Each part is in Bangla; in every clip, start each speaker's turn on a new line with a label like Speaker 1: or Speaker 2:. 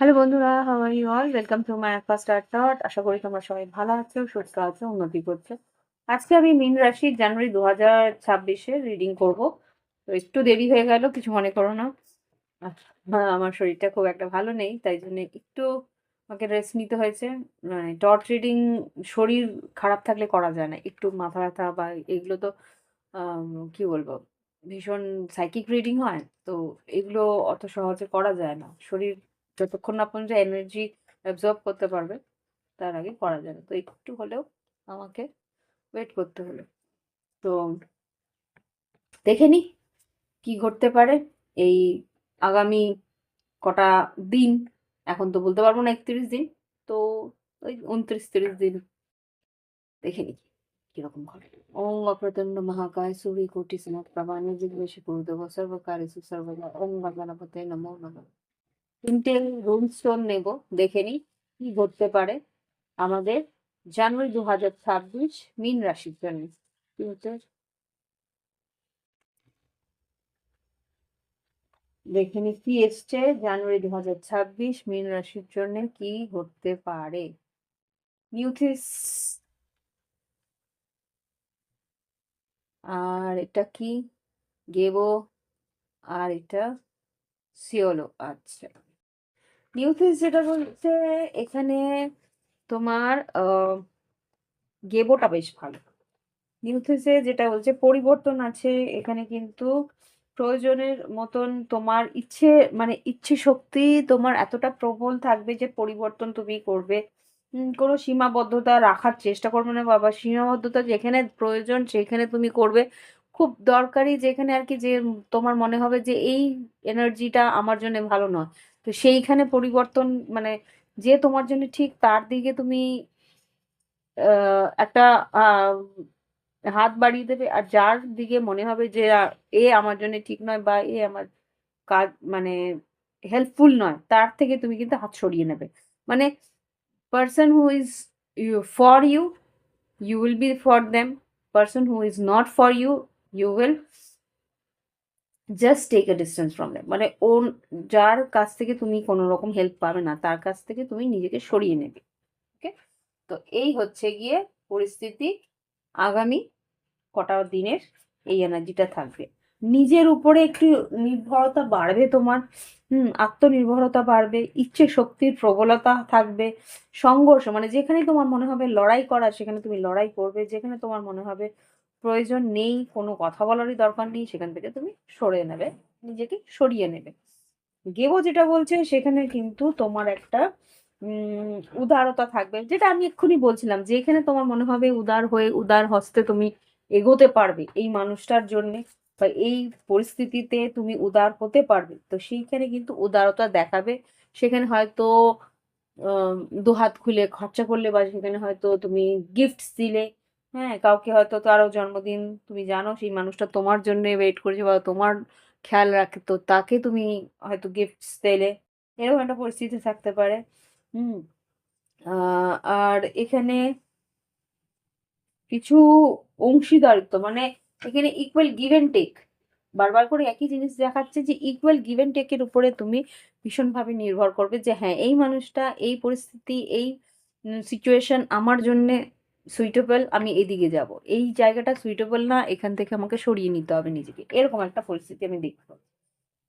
Speaker 1: হ্যালো বন্ধুরা, how are you all? Welcome to my first art thought. আশা করি তোমরা সবাই ভালো আছো, সুস্থ আছো, উন্নতি করছ। আজকে আমি মীন রাশির জানুয়ারি দু হাজার ছাব্বিশে রিডিং করব। তো একটু দেরি হয়ে গেল, কিছু মনে করো না। আমার শরীরটা খুব একটা ভালো নেই, তাই জন্য একটু আমাকে রেস্ট নিতে হয়েছে। মানে টর্চ রিডিং শরীর খারাপ থাকলে করা যায় না। একটু মাথা ব্যথা বা এগুলো তো কি বলব? ভীষণ সাইকিক রিডিং হয়। তো এগুলো অত সহজে করা যায় না। শরীর যতক্ষণ না পর্যন্ত এনার্জি অ্যাবজর্ব করতে পারবে, তার আগে করা যাবে না। তো একটু হলেও আমাকে ওয়েট করতে হলো। তো দেখে নিই কি ঘটতে পারে এই আগামী কটা দিন। এখন তো বলতে পারব না ৩১ দিন। তো ওই ২৯-৩০ দিন দেখে নিই কীরকম ঘটে। ওং অপ্রতণ্ড মহাকায় সূর্যকোটি সমপ্রভা নির্বিঘ্নেষু কুরুদেব সর্বকার্যেষু সর্বদা ওং গণপতয়ে নমো নমঃ। তিনটে রুম স্টোন নেব, দেখে নিই কি ঘটতে পারে আমাদের জানুয়ারি দু হাজার ছাব্বিশ মিন রাশির জন্য। দেখে নিই কি এসছে জানুয়ারি দু হাজার ছাব্বিশ মিন রাশির জন্য কি ঘটতে পারে। নিউথিস। আর এটা কি? গেবো। আর এটা সিওলো। আচ্ছা। নিউথিস যেটা বলছে এখানে তোমার গেবোটা বেশ ভালো। নিউথিসে যেটা বলছে, পরিবর্তন আছে, এখানে কিন্তু প্রয়োজনের মতন তোমার ইচ্ছে মানে ইচ্ছে শক্তি তোমার এতটা প্রবল থাকবে যে পরিবর্তন তুমি করবে। কোনো সীমাবদ্ধতা রাখার চেষ্টা করবে না বাবা। সীমাবদ্ধতা যেখানে প্রয়োজন, সেখানে তুমি করবে। খুব দরকারি যেখানে আর কি যে তোমার মনে হবে যে এই এনার্জিটা আমার জন্য ভালো নয়। তো সেইখানে পরিবর্তন মানে যে তোমার জন্য ঠিক তার দিকে তুমি একটা হাত বাড়িয়ে দেবে। আর যার দিকে মনে হবে যে এ আমার জন্য ঠিক নয় বা এ আমার কাজ মানে হেল্পফুল নয়, তার থেকে তুমি কিন্তু হাত সরিয়ে নেবে। মানে person who is for you you will be for them person who is not for you you will just take a distance from them মানে ওর, যার কাছ থেকে তুমি কোনো রকম হেল্প পাবে না, তার কাছ থেকে তুমি নিজেকে সরিয়ে নেবে। ওকে তো এই হচ্ছে গিয়ে পরিস্থিতি আগামী কটা দিনের এই এনার্জিটা থাকবে। নিজের উপরে একটু নির্ভরতা বাড়বে তোমার। হুম, আত্মনির্ভরতা বাড়বে, ইচ্ছে শক্তির প্রবলতা থাকবে, সংঘর্ষ মানে যেখানে তোমার মনে হবে লড়াই করা, সেখানে তুমি লড়াই করবে, যেখানে তোমার মনে হবে প্রয়োজন নেই, কোনো কথা বলারই দরকার নেই, সেখান থেকে তুমি সরে নেবে, নিজেকে সরিয়ে নেবে। গেবো যেটা বলছে, সেখানে কিন্তু তোমার একটা উদারতা থাকবে। যেটা আমি এক্ষুনি বলছিলাম যে, এখানে তোমার মনে হবে উদার হয়ে, উদার হস্তে তুমি এগোতে পারবে এই মানুষটার জন্য বা এই পরিস্থিতিতে তুমি উদার হতে পারবে। তো সেইখানে কিন্তু উদারতা দেখাবে। সেখানে হয়তো দুহাত খুলে খরচা করলে বা সেখানে হয়তো তুমি গিফট দিলে হ্যাঁ কাউকে হয়তো তারও জন্মদিন তুমি জানো, সেই মানুষটা তোমার জন্য ওয়েট করেছে বা তোমার খেয়াল রাখে, তো তাকে তুমি হয়তো গিফট দিলে, এরকম একটা পরিস্থিতি থাকতে পারে। হুম আর এখানে কিছু অংশীদারিত্ব মানে এখানে ইকুয়াল গিভ অ্যান্ড টেক বারবার করে একই জিনিস দেখাচ্ছে যে ইকুয়াল গিভ অ্যান্ড টেকের উপরে তুমি ভীষণভাবে নির্ভর করবে যে হ্যাঁ এই মানুষটা এই পরিস্থিতি, এই সিচুয়েশন আমার জন্যে সুইটেবল আমি এদিকে যাব। এই জায়গাটা সুইটেবল না, এখান থেকে আমাকে সরিয়ে নিতে হবে নিজেকে। এরকম একটা পরিস্থিতি আমি দেখব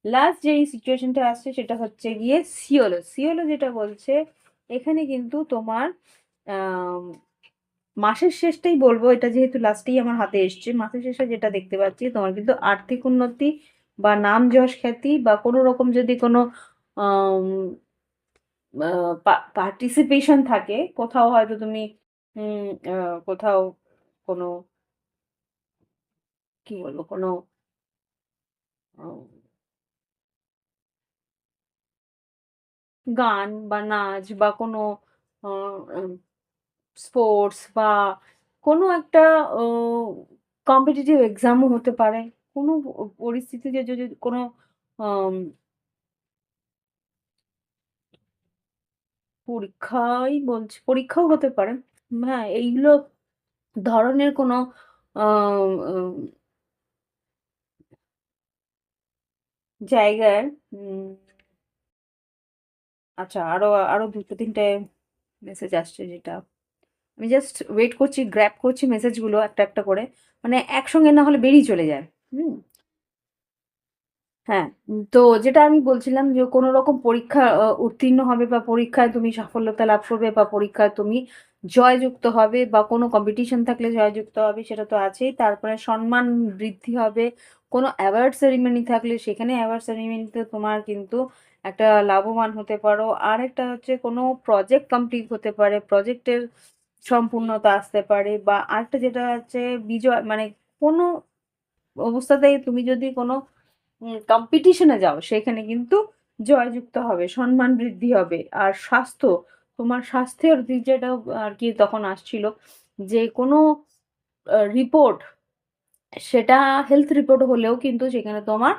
Speaker 1: লাস্ট যে সিচুয়েশনটা আসছে, সেটা হচ্ছে গিয়ে সিওলো সিওলো যেটা বলছে, এখানে কিন্তু তোমার মাসের শেষটাই বলব। এটা যেহেতু লাস্টেই আমার হাতে এসছে। মাসের শেষে যেটা দেখতে পাচ্ছি, তোমার কিন্তু আর্থিক উন্নতি বা নাম যশ খ্যাতি বা কোনো রকম যদি কোনো পার্টিসিপেশন থাকে, কোথাও হয়তো তুমি কোথাও কোনো কি বলব? কোনো গান বা নাচ বা কোনো স্পোর্টস বা কোনো একটা কম্পিটিটিভ এক্সামও হতে পারে। কোনো পরিস্থিতিতে যদি কোনো পরীক্ষাই বলছি, পরীক্ষাও হতে পারে। হ্যাঁ এইগুলো ধরনের কোনো জায়গায় আচ্ছা আরও আরও দুটো তিনটে মেসেজ আসছে যেটা। আমি জাস্ট ওয়েট করছি গ্র্যাপ করছি মেসেজগুলো একটা একটা করে। মানে একসঙ্গে না হলে বেরিয়ে চলে যায়, হুম। হ্যাঁ তো যেটা আমি বলছিলাম যে কোনো রকম পরীক্ষা উত্তীর্ণ হবে বা পরীক্ষায় তুমি সাফল্যতা লাভ করবে বা পরীক্ষায় তুমি জয়যুক্ত হবে বা কোনো কম্পিটিশন থাকলে জয়যুক্ত হবে, সেটা তো আছেই। তারপরে সম্মান বৃদ্ধি হবে। কোনো অ্যাওয়ার্ড সেরিমনি থাকলে সেখানে অ্যাওয়ার্ড সেরিমনিতে তোমার কিন্তু একটা লাভবান হতে পারো। আর একটা হচ্ছে কোনো প্রজেক্ট কমপ্লিট হতে পারে প্রজেক্টের সম্পূর্ণতা আসতে পারে বা আরেকটা যেটা হচ্ছে বিজয় মানে কোনো অবস্থাতেই তুমি যদি কোনো কম্পিটিশনে যাও, সেখানে কিন্তু জয়যুক্ত হবে, সম্মান বৃদ্ধি হবে। আর স্বাস্থ্য তোমার স্বাস্থ্যের দিক যেটা আর কি তখন আসছিল, যে কোনো রিপোর্ট সেটা হেলথ রিপোর্ট হলেও কিন্তু সেখানে তোমার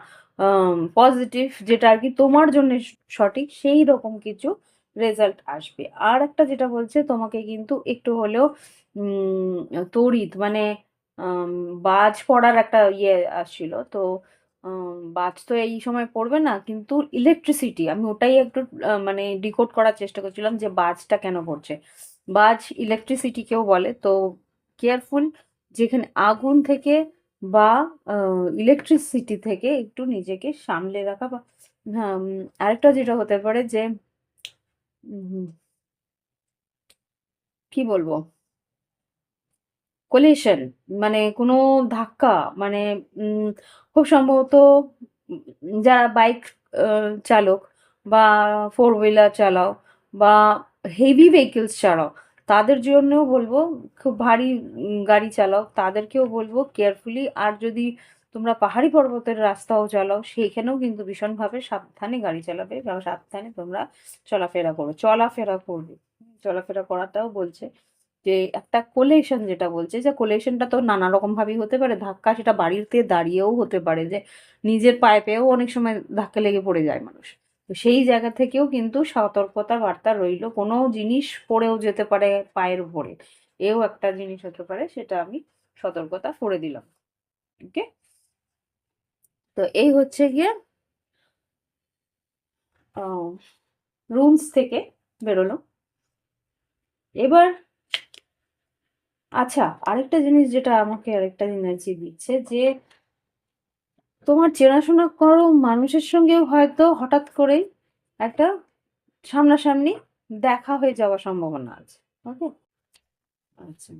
Speaker 1: পজিটিভ যেটা আর কি তোমার জন্য সঠিক সেই রকম কিছু রেজাল্ট আসবে। আর একটা যেটা বলছে, তোমাকে কিন্তু একটু হলেও তড়িৎ মানে বাজ পড়ার একটা ইয়ে আসছিল। তো বাজ তো এই সময় পড়বে না, কিন্তু ইলেকট্রিসিটি আমি ওটাই একটু মানে ডিকোড করার চেষ্টা করছিলাম যে বাজটা কেন পড়ছে। বাজ ইলেকট্রিসিটিকেও বলে, তো কেয়ারফুল যেখানে আগুন থেকে বা ইলেকট্রিসিটি থেকে একটু নিজেকে সামলে রাখা বা আরেকটা যেটা হতে পারে যে কি বলব? কোলিশন মানে কোনো ধাক্কা মানে খুব সম্ভবত যারা বাইক চালক বা ফোর হুইলার চালাও বা হেভি ভেহিকেলস চালাও, তাদের জন্যও বলব খুব ভারী গাড়ি চালাও, তাদেরকেও বলব কেয়ারফুলি আর যদি তোমরা পাহাড়ি পর্বতের রাস্তাও চালাও, সেইখানেও কিন্তু ভীষণভাবে সাবধানে গাড়ি চালাবে সাবধানে তোমরা চলাফেরা করো, চলাফেরা করবে। চলাফেরা করাটাও বলছে। যে একটা কোলেশন যেটা বলছে, যে কোলেশনটা তো নানা রকম ভাবেই হতে পারে। ধাক্কা সেটা বাড়িতে দাঁড়িয়েও হতে পারে যে নিজের পায়ে পেয়েও অনেক সময় ধাক্কা লেগে পড়ে যায় মানুষ। তো সেই জায়গা থেকেও কিন্তু সতর্কতা বার্তা রইল। কোনো জিনিস পড়েও যেতে পারে পায়ের উপরে। এও একটা জিনিস হতে পারে, সেটা আমি সতর্কতা করে দিলাম। ওকে তো এই হচ্ছে গিয়ে রুমস থেকে বেরোলো। এবার আচ্ছা আরেকটা জিনিস যেটা আমাকে আরেকটা এনার্জি দিচ্ছে যে, তোমার চেনাশোনা করো মানুষের সঙ্গে হয়তো হঠাৎ করেই একটা সামনাসামনি দেখা হয়ে যাওয়ার সম্ভাবনা আছে ওকে আচ্ছা।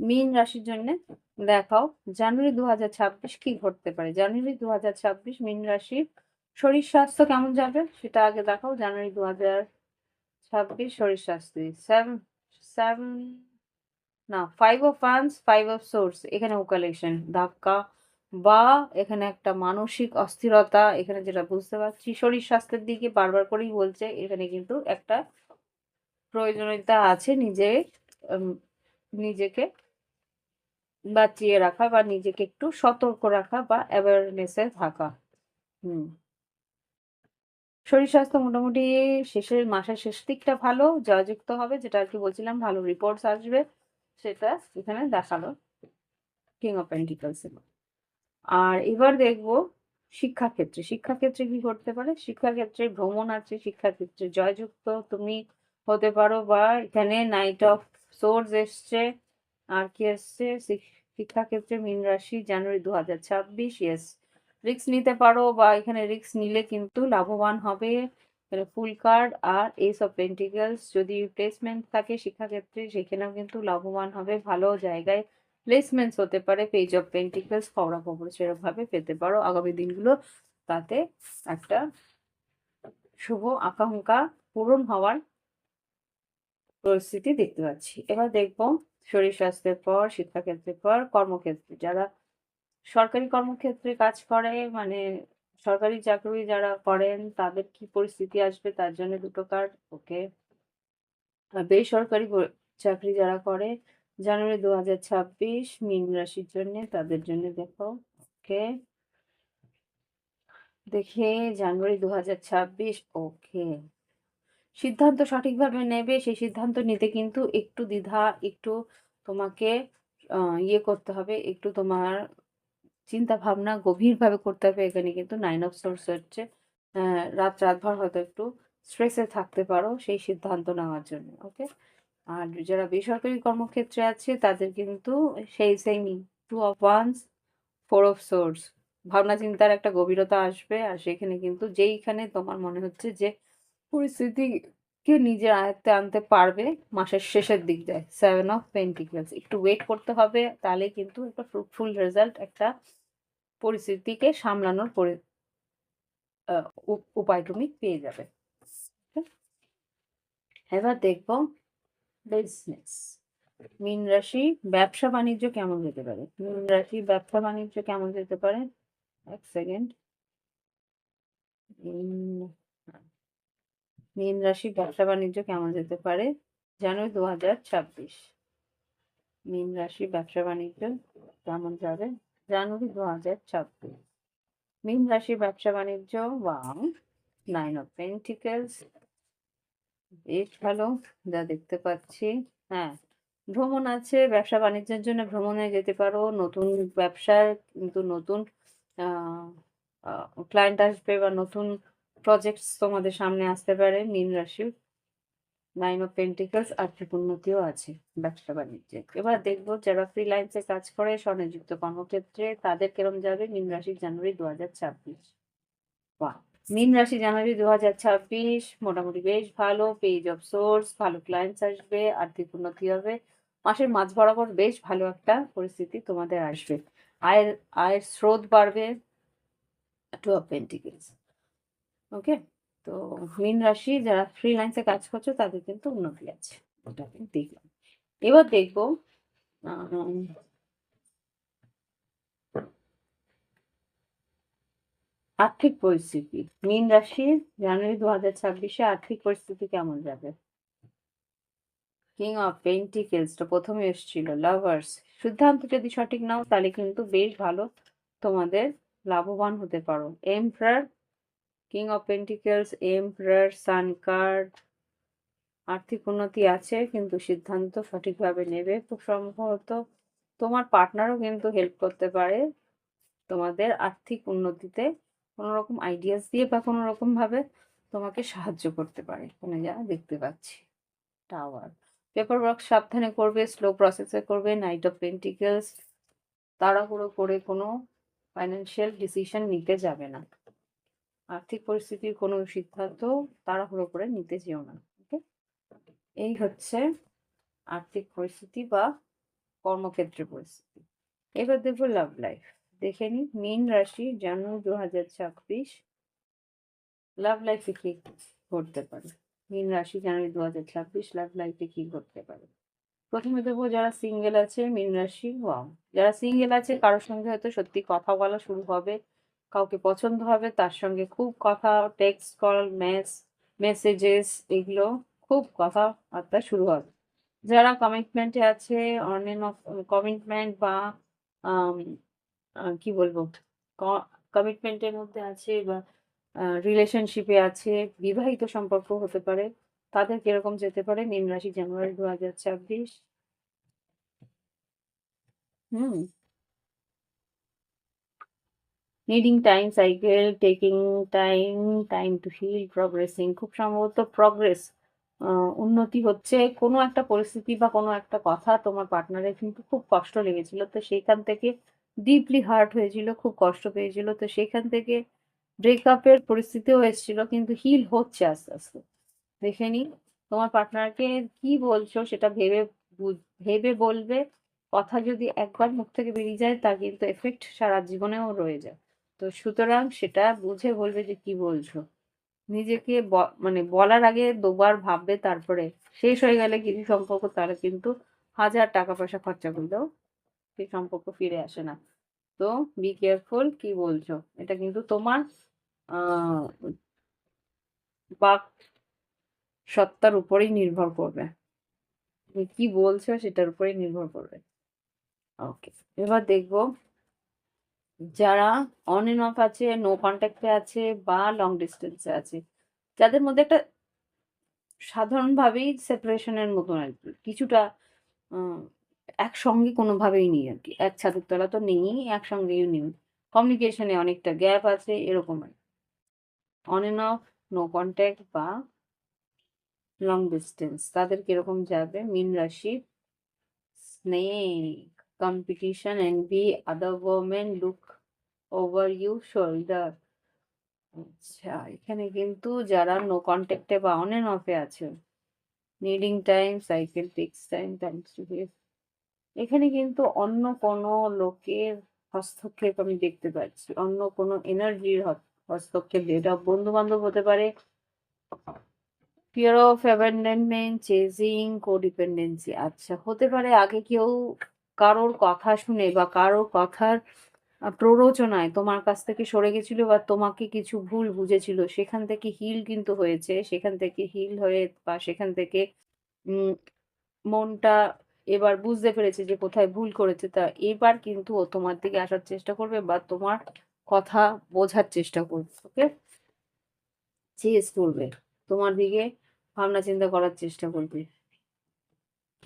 Speaker 1: মীন রাশির জন্য দেখাও, জানুয়ারি দু হাজার ছাব্বিশ কি ঘটতে পারে? জানুয়ারি দু হাজার ছাব্বিশ মীন রাশির শরীর স্বাস্থ্য কেমন যাবে? সেটা আগে দেখাও, জানুয়ারি দু হাজার ছাব্বিশ শরীর স্বাস্থ্য সেভেন সেভেন না five of funds five of swords এখানে ওকালেশন ধাক্কা, বা এখানে একটা মানসিক অস্থিরতা, এখানে যেটা বুঝতে পারছি, শরীর স্বাস্থ্যের দিকে বারবার করেই বলছে, এখানে কিন্তু একটা প্রয়োজনীয়তা আছে নিজে নিজেকে বাঁচিয়ে রাখা বা নিজেকে একটু সতর্ক রাখা বা অ্যাওয়ারনেসে থাকা। হুম। শরীর স্বাস্থ্য মোটামুটি শেষের, মাসের শেষ দিকটা ভালো জয়যুক্ত হবে, যেটা আর কি বলছিলাম, ভালো রিপোর্টস আসবে। সেটা এখানে দেখাল কিং অফ পেন্টিকলস আর এবার দেখব শিক্ষাক্ষেত্রে। শিক্ষাক্ষেত্রে কি করতে পারে? শিক্ষাক্ষেত্রে ভ্রমণ আছে, শিক্ষাক্ষেত্রে জয়যুক্ত তুমি হতে পারো বা এখানে নাইট অফ সোর্স এসছে। আর কি এসছে? শিক- শিক্ষাক্ষেত্রে মীন রাশি, জানুয়ারি দু হাজার ছাব্বিশ ইয়েস রিক্স নিতে পারো বা এখানে রিক্স নিলে কিন্তু লাভবান হবে। ফুল কার্ড আর এস অফ পেন্টিকেলস যদি প্লেসমেন্ট থাকে শিক্ষাক্ষেত্রে, সেখানেও কিন্তু লাভবান হবে, ভালো জায়গায় প্লেসমেন্টস হতে পারে পেজ অফ পেন্টিকেলস খবরা খবর সেরকমভাবে পেতে পারো। আগামী দিনগুলো তাতে একটা শুভ আকাঙ্ক্ষা পূরণ হওয়ার পরিস্থিতি দেখতে পাচ্ছি। এবার দেখব শরীর স্বাস্থ্যের পর, শিক্ষাক্ষেত্রের পর, কর্মক্ষেত্রে যারা সরকারি কর্মক্ষেত্রে কাজ করে মানে সরকারি চাকরি যারা করেন, তাদের কি পরিস্থিতি আসবে? তার জন্য দুটো কার্ড ওকে বেসরকারি চাকরি যারা করে, জানুয়ারি দু হাজার ছাব্বিশ, মীন রাশির জন্য তাদের জন্য দেখো ওকে দেখে জানুয়ারি দু হাজার ছাব্বিশ ওকে সিদ্ধান্ত সঠিকভাবে নেবে, সেই সিদ্ধান্ত নিতে কিন্তু একটু দ্বিধা, একটু তোমাকে ইয়ে করতে হবে, একটু তোমার চিন্তা ভাবনা গভীরভাবে করতে হবে এখানে কিন্তু নাইন অফ সোর্স হচ্ছে। রাত রাতভর হয়তো একটু স্ট্রেসে থাকতে পারো সেই সিদ্ধান্ত নেওয়ার জন্য ওকে আর যারা বেসরকারি কর্মক্ষেত্রে আছে, তাদের কিন্তু সেই সেমই two of wands four of swords ভাবনা চিন্তার একটা গভীরতা আসবে আর সেখানে কিন্তু যেইখানে তোমার মনে হচ্ছে যে পরিস্থিতিকে নিজের আয়ত্তে আনতে পারবে মাসের শেষের দিক যায়। সেভেন অফ পেন্টিকেলস একটু ওয়েট করতে হবে, তাহলে কিন্তু একটা ফ্রুটফুল রেজাল্ট একটা পরিস্থিতিকে সামলানোর পরি উপ- উপায় তুমি পেয়ে যাবে? এবার দেখব বিজনেস মীন রাশি, ব্যবসা বাণিজ্য কেমন যেতে পারে? মীন রাশি, ব্যবসা বাণিজ্য কেমন যেতে পারে? এক সেকেন্ড মীন রাশি ব্যবসা বাণিজ্য কেমন যেতে পারে? জানুয়ারি দু হাজার ছাব্বিশ। মীন রাশি ব্যবসা বাণিজ্য কেমন যাবে? জানুয়ারি দু হাজার ছাব্বিশ। মীন রাশি ব্যবসা বাণিজ্য, ওয়াও, নাইন অফ পেন্টিকেলস, বেশ ভালো, যা দেখতে পাচ্ছি। হ্যাঁ ভ্রমণ আছে, ব্যবসা বাণিজ্যের জন্য ভ্রমণে যেতে পারো, নতুন ব্যবসায়, কিন্তু নতুন ক্লায়েন্ট আসবে বা নতুন প্রজেক্টস তোমাদের সামনে আসতে পারে। মীন রাশির নাইন অফ পেন্টিকলস আর্থিক উন্নতিও আছে ব্যবসা বাণিজ্যে। এবার দেখব যারা ফ্রিল্যান্সে কাজ করে, স্বনিযুক্ত কর্মক্ষেত্রে তাদের কেরম যাবে? মীন রাশি জানুয়ারি দু হাজার ছাব্বিশ মীন রাশি জানুয়ারি দু হাজার ছাব্বিশ, মোটামুটি বেশ ভালো। পেজ অফ সোর্স ভালো ক্লায়েন্টস আসবে আর্থিক উন্নতি হবে। মাসের মাঝ বরাবর বেশ ভালো একটা পরিস্থিতি তোমাদের আসবে। আয়ের আয়ের স্রোত বাড়বে। টু অফ পেন্টিকেলস ওকে তো মীন রাশি, যারা ফ্রিল্যান্সে কাজ করছ, তাদের কিন্তু উন্নতি আছে। ওটা আমি দেখলাম। এবার দেখব আর্থিক পরিস্থিতি। মীন রাশি, জানুয়ারি দু হাজার ছাব্বিশে আর্থিক পরিস্থিতি কেমন যাবে? কিং অফ পেন্টিকেলসটা প্রথমে এসেছিল লাভার্স সিদ্ধান্ত যদি সঠিক নাও, তাহলে কিন্তু বেশ ভালো তোমাদের লাভবান হতে পারো। Emperor king of pentacles emperor sun card আর্থিক উন্নতি আছে, কিন্তু সিদ্ধান্ত সঠিকভাবে নেবে খুব সম্ভবত। তোমার পার্টনারও কিন্তু হেল্প করতে পারে তোমাদের আর্থিক উন্নতিতে। কোনো রকম আইডিয়াস দিয়ে বা কোনো রকমভাবে তোমাকে সাহায্য করতে পারে, এখানে যা দেখতে পাচ্ছি। টাওয়ার পেপার ওয়ার্ক সাবধানে করবে স্লো প্রসেসে করবে নাইট অফ পেন্টিকেলস তাড়াহুড়ো করে কোনো ফাইন্যান্সিয়াল ডিসিশন নিতে যাবে না। আর্থিক পরিস্থিতির কোনো সিদ্ধান্ত তাড়াহুড়ো করে নিতে যেও না, ওকে? এই হচ্ছে আর্থিক পরিস্থিতি বা কর্মক্ষেত্রের পরিস্থিতি। এবার দেখব লাভ লাইফ দেখে নি, মীন রাশি জানুয়ারি দু হাজার ছাব্বিশ লাভ লাইফে কি করতে পারে? মীন রাশি জানুয়ারি দু হাজার ছাব্বিশ লাভ লাইফে কি করতে পারে? প্রথমে দেখব যারা সিঙ্গেল আছে, মীন রাশি ওয়াও যারা সিঙ্গেল আছে, কারোর সঙ্গে হয়তো সত্যি কথা বলা শুরু হবে। কাউকে পছন্দ হবে, তার সঙ্গে খুব কথা টেক্সট কল মেস মেসেজেস এগুলো খুব কথাবার্তা শুরু হবে। যারা কমিটমেন্টে আছে অন অফ কমিটমেন্ট বা কি বলব? কমিটমেন্টের মধ্যে আছে বা রিলেশনশিপে আছে, বিবাহিত সম্পর্ক হতে পারে, তাদের কীরকম যেতে পারে? মীন রাশি জানুয়ারি দু হাজার ছাব্বিশ। হুম। Needing time cycle taking time time to heal progressing খুব সম্ভবত প্রগ্রেস উন্নতি হচ্ছে কোনো একটা পরিস্থিতি বা কোনো একটা কথা তোমার পার্টনারের কিন্তু খুব কষ্ট লেগেছিল। তো সেইখান থেকে ডিপলি হার্ট হয়েছিল, খুব কষ্ট পেয়েছিল। তো সেখান থেকে ব্রেকআপের পরিস্থিতিও এসেছিল, কিন্তু হিল হচ্ছে আস্তে আস্তে। দেখে নি তোমার পার্টনারকে কি বলছো সেটা ভেবে ভেবে বলবে। কথা যদি একবার মুখ থেকে বেরিয়ে যায়, তার কিন্তু এফেক্ট সারা জীবনেও রয়ে যায়। তো সুতরাং সেটা বুঝে বলবে যে কি বলছো। নিজেকে মানে বলার আগে দুবার ভাববে, তারপরে শেষ হয়ে গেলে কিছু সম্পর্ক তারা কিন্তু হাজার টাকা পয়সা খরচা করলেও সেই সম্পর্ক ফিরে আসে না। তো বি কেয়ারফুল কি বলছো? এটা কিন্তু তোমার বাক সত্তার উপরেই নির্ভর করবে। তুমি কি বলছো সেটার উপরেই নির্ভর করবে। ওকে এবার দেখব যারা অন এন্ড অফ আছে নো কন্ট্যাক্টে আছে বা লং ডিস্টেন্সে আছে, যাদের মধ্যে একটা সাধারণভাবেই সেপারেশনের মতন আর কি, কিছুটা একসঙ্গে কোনোভাবেই নেই আর কি, এক ছাদের তলা তো নেই একসঙ্গেও নেই কমিউনিকেশনে অনেকটা গ্যাপ আছে, এরকম আর on and off no contact বা লং ডিস্টেন্স তাদের কীরকম যাবে? মিন রাশি snake competition envy other women look over you shoulder আচ্ছা এখানে কিন্তু যারা নো কন্ট্যাক্টে বা অন এন্ড অফে আছে needing time cycle takes time times to এখানে কিন্তু অন্য কোনো লোকের হস্তক্ষেপ আমি দেখতে পাচ্ছি, অন্য কোনো এনার্জির হস্তক্ষেপ এটা বন্ধু বান্ধব হতে পারে fear of abandonment chasing codependency আচ্ছা হতে পারে আগে কেউ কারোর কথা শুনে বা কারোর কথার প্ররোচনায় তোমার কাছ থেকে সরে গেছিল বা তোমাকে কিছু ভুল বুঝেছিল, সেখান থেকে হিল কিন্তু হয়েছে। সেখান থেকে হিল হয়ে বা সেখান থেকে মনটা এবার বুঝতে পেরেছে যে কোথায় ভুল করেছে, তা এবার কিন্তু ও তোমার দিকে আসার চেষ্টা করবে বা তোমার কথা বোঝার চেষ্টা করবে, ওকে? চেস করবে। তোমার দিকে ভাবনা চিন্তা করার চেষ্টা করবে।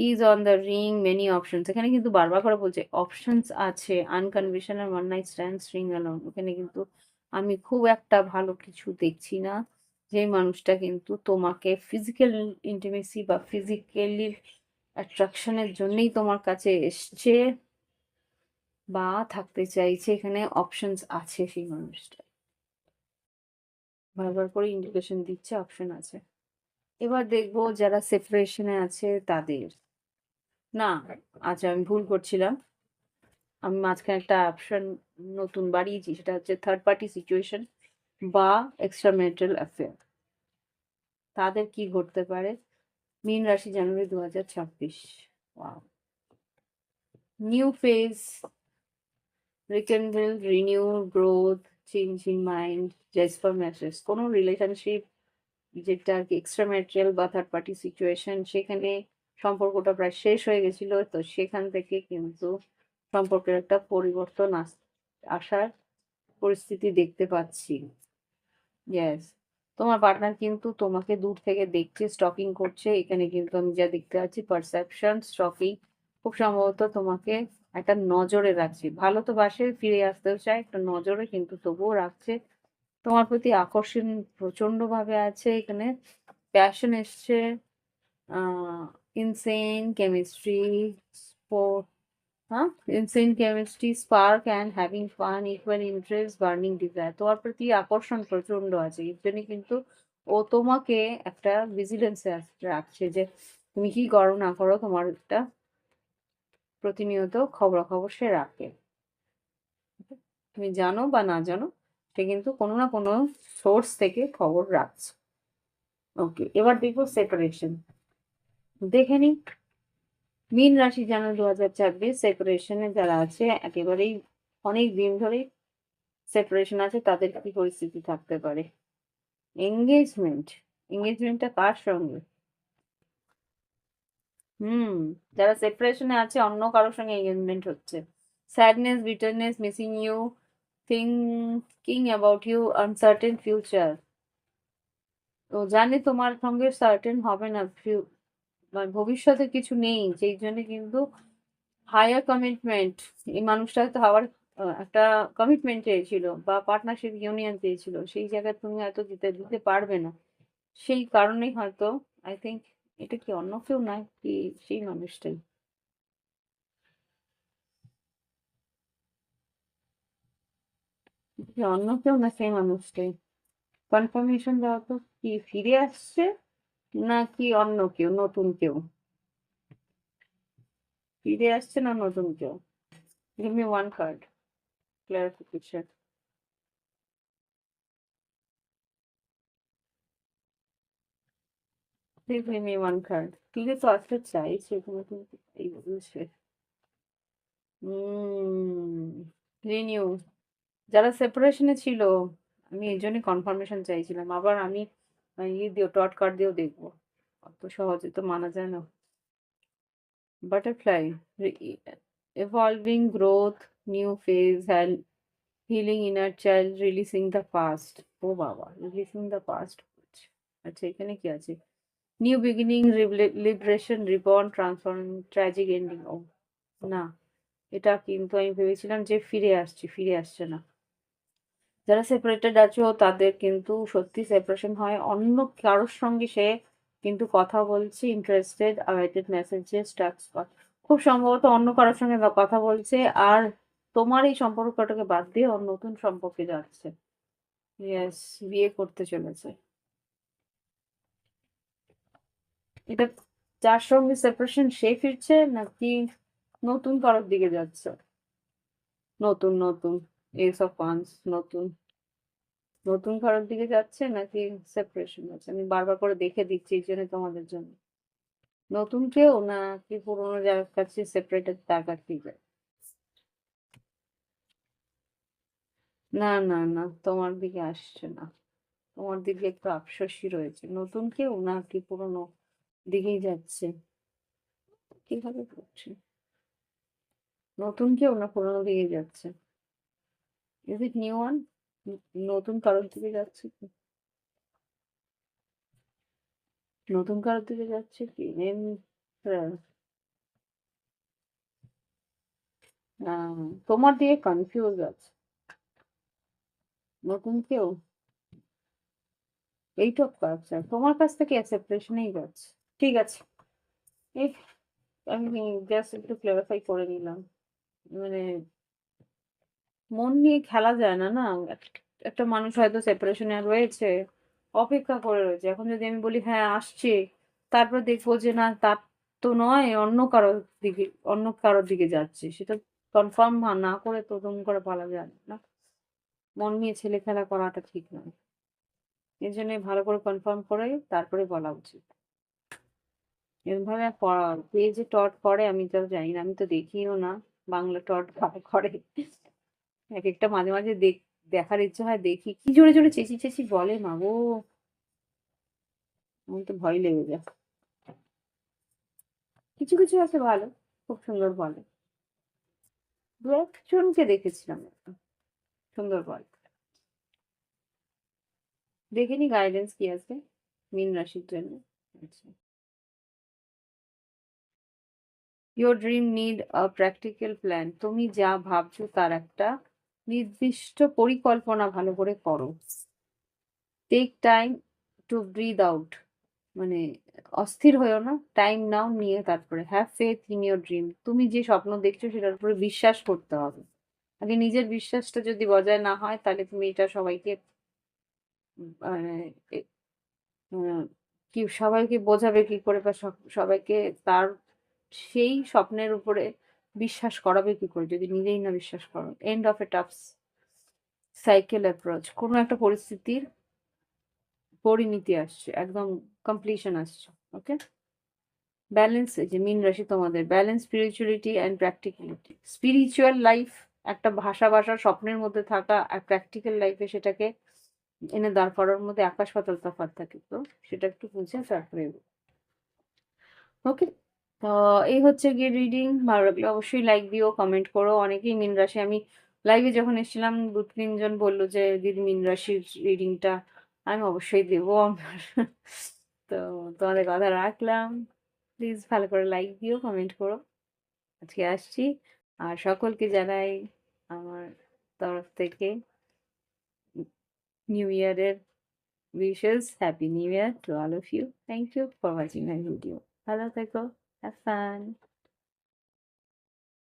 Speaker 1: Keys on the ring many options এখানে কিন্তু বারবার করে বলছে অপশনস আছে unconditional one night stand string along এখানে কিন্তু আমি খুব একটা ভালো কিছু দেখছি না, যে মানুষটা কিন্তু তোমাকে ফিজিক্যাল ইন্টিমেসি বা ফিজিক্যালি অ্যাট্রাকশনের জন্যই তোমার কাছে এসছে বা থাকতে চাইছে, এখানে অপশনস আছে সেই মানুষটা বারবার করে ইন্ডিকেশন দিচ্ছে অপশন আছে। এবার দেখব যারা সেপারেশনে আছে তাদের। না আচ্ছা আমি ভুল করছিলাম। আমি মাঝখানে একটা অপশন নতুন বাড়িয়েছি, সেটা হচ্ছে থার্ড পার্টি সিচুয়েশন বা এক্সট্রা ম্যারিটাল অ্যাফেয়ার তাদের কি ঘটতে পারে? মীন রাশি জানুয়ারি দু হাজার ছাব্বিশ new phase rekindle renew growth change in mind jasper message কোনো রিলেশনশিপ যেটা আর কি এক্সট্রা ম্যাটেরিয়াল বা থার্ড পার্টি সিচুয়েশন সেখানে সম্পর্কটা প্রায় শেষ হয়ে গেছিল, তো সেখান থেকে কিন্তু সম্পর্কের একটা পরিবর্তন আস- আসার পরিস্থিতি দেখতে পাচ্ছি। ইয়েস তোমার পার্টনার কিন্তু তোমাকে দূর থেকে দেখছে স্টকিং করছে। এখানে কিন্তু আমি যা দেখতে পাচ্ছি পারসেপশন স্টকিং খুব সম্ভবত তোমাকে একটা নজরে রাখছে। ভালো তো বাসে ফিরে আসতেও চায়, একটা নজরে কিন্তু তবুও রাখছে। তোমার প্রতি আকর্ষণ প্রচণ্ড ভাবে আছে, এখানে প্যাশন এসছে ইনসেন কেমিস্ট্রি স্পোর্ট হ্যাঁ insane chemistry spark and having fun equal interest burning desire তোমার প্রতি আকর্ষণ প্রচণ্ড আছে। এর জন্য কিন্তু ও তোমাকে একটা ভিজিলেন্সে রাখছে যে তুমি কি করো না করো, তোমার একটা প্রতিনিয়ত খবরাখবর সে রাখে। তুমি জানো বা না জানো, সে কিন্তু কোনো না কোনো সোর্স থেকে খবর রাখছে। ওকে এবার দেখব সেপারেশন দেখে নিই। মীন রাশি জানো দু হাজার ছাব্বিশ সেপারেশনে যারা আছে, একেবারেই অনেক দিন ধরেই সেপারেশন আছে, তাদের কি পরিস্থিতি থাকতে পারে? এঙ্গেজমেন্ট এঙ্গেজমেন্টটা কার সঙ্গে? হুম, যারা সেপারেশনে আছে, অন্য কারোর সঙ্গে এঙ্গেজমেন্ট হচ্ছে। Sadness bitterness missing you thinking about you uncertain future তো জানে তোমার সঙ্গে সার্টেন হবে না ভবিষ্যতে কিছু নেই সেই জন্য কিন্তু হায়ার কমিটমেন্ট এই মানুষটা হয়তো হওয়ার একটা কমিটমেন্ট চেয়েছিল বা পার্টনারশিপ ইউনিয়ন চেয়েছিল সেই জায়গায় তুমি হয়তো দিতে দিতে পারবে না। সেই কারণেই হয়তো আই থিঙ্ক এটা কি অন্য কেউ নয় কি সেই মানুষটাই? অন্য কেউ না সেই মানুষটাই? কনফার্মেশন দেওয়া তো কি, ফিরে আসছে? নাকি অন্য কেউ, নতুন কেউ? ফিরে আসছে না নতুন কেউ? Give me one card. এই রিনিউ যারা সেপারেশনে ছিল, আমি এই জন্যই কনফার্মেশন চাইছিলাম। আবার আমি ইয়ে দিও টট কার্ড দিয়েও দেখব। অত সহজে তো মানা যায় না। Butterfly evolving growth new phase hand healing inner child releasing the past ও বাবা রিলিসিং দ্য পাস্ট আচ্ছা এখানে কি আছে? New beginning liberation reborn transform tragic ending ও, না, এটা কিন্তু আমি ভেবেছিলাম যে ফিরে আসছি, ফিরে আসছে না। যারা সেপারেটেড আছো, তাদের কিন্তু সত্যি সেপারেশন হয়। অন্য কারোর সঙ্গে সে কিন্তু কথা বলছি ইন্টারেস্টেড অ্যাওয়েটেড মেসেজেস টাক্স খুব সম্ভবত অন্য কারোর সঙ্গে কথা বলছে, আর তোমার এই সম্পর্কটাকে বাদ দিয়ে ওর নতুন সম্পর্কে যাচ্ছে। ইয়েস বিয়ে করতে চলেছে। এটা যার সঙ্গে সেপারেশন সে ফিরছে, নাকি নতুন কারোর দিকে যাচ্ছে? নতুন নতুন এস অফ ওয়ান্স নতুন। নতুন কারোর দিকে যাচ্ছে নাকি সেপারেশন আছে আমি বারবার করে দেখে দিচ্ছি এই জন্য তোমাদের জন্য। নতুন কেউ না কি পুরোনো যার কাছে সেপারেটেড তার কাছেই যায়? না না না, তোমার দিকে আসছে না। তোমার দিকে একটু আফসোসই রয়েছে। নতুন কেউ না কি পুরোনো দিকেই যাচ্ছে? কীভাবে করছে? নতুন কেউ না পুরোনো দিকে যাচ্ছে? ইজ ইট নিউ ওয়ান নতুন কারোর দিকে যাচ্ছে কি? নতুন কারোর দিকে যাচ্ছে কি? এম তোমার দিকে কনফিউজ আছে। নতুন কেউ? এইট অফ কাপস তোমার কাছ থেকে সেপারেশনেই যাচ্ছে। ঠিক আছে। এই, আমি জাস্ট একটু ক্লারিফাই করে নিলাম। মানে মন নিয়ে খেলা যায় না না? একটা মানুষ হয়তো সেপারেশনে রয়েছে, অপেক্ষা করে রয়েছে। এখন যদি আমি বলি হ্যাঁ আসছে, তারপর দেখব যে, না, তার তো নয়, অন্য কারোর দিকে, অন্য কারোর দিকে যাচ্ছে। সেটা কনফার্ম না করে তো ওরকম করে বলা যায় না। মন নিয়ে ছেলে খেলা করাটা ঠিক নয়। এর জন্য ভালো করে কনফার্ম করে তারপরে বলা উচিত। এরভাবে কে যে টট করে আমি তো জানি না, আমি তো দেখিও না বাংলা টট করে এক একটা মাঝে মাঝে দেখ, দেখার ইচ্ছে হয়, দেখি। কি জোরে জোরে চেঁচি চেঁচি বলে, মা গো। আমার তো ভয় লেগে যায়। কিছু কিছু আছে ভালো, খুব সুন্দর বলে। দু একজনকে দেখেছিলাম সুন্দর বলে। দেখিনি গাইডেন্স কি আছে, মীন রাশির জন্য। Your dream need a practical plan তুমি যা ভাবছ তার একটা নির্দিষ্ট পরিকল্পনা ভালো করে করো। Take time to breathe out মানে অস্থির হয়েও না টাইম নাও নিয়ে তারপরে have faith in your dream তুমি যে স্বপ্ন দেখছ সেটার উপরে বিশ্বাস করতে হবে। আগে নিজের বিশ্বাসটা যদি বজায় না হয়, তাহলে তুমি এটা সবাইকে মানে কি সবাইকে বোঝাবে কি করে বা সবাইকে তার সেই স্বপ্নের উপরে বিশ্বাস করাবে কি করে? যদি নিজেই না বিশ্বাস করো। End of a tough cycle approach কোনো একটা পরিস্থিতির পরিণতি আসছে, একদম কমপ্লিশন আসছে ওকে ব্যালেন্স যে মিন রাশি তোমাদের balance spirituality and practicality spiritual life একটা ভাষা ভাষা স্বপ্নের মধ্যে থাকা আর প্র্যাকটিক্যাল লাইফে সেটাকে এনে দাঁড় করার মধ্যে আকাশ পাতাল তফাৎ থাকে, তো সেটা একটু বুঝে তারপরে ওকে তো এই হচ্ছে গিয়ে রিডিং ভালো লাগলে অবশ্যই লাইক দিও কমেন্ট করো। অনেকেই মিন রাশি। আমি লাইভে যখন এসেছিলাম দু তিনজন বলল যে, দিদি, মিন রাশির রিডিংটা আমি অবশ্যই দেবো আমার। তো তোমাদের কথা রাখলাম। প্লিজ ভালো করে লাইক দিও কমেন্ট করো। আজকে আসছি। আর সকলকে জানাই আমার তরফ থেকে নিউ ইয়ারের wishes happy new year to all of you thank you for watching my video ভালো থেকো। Have fun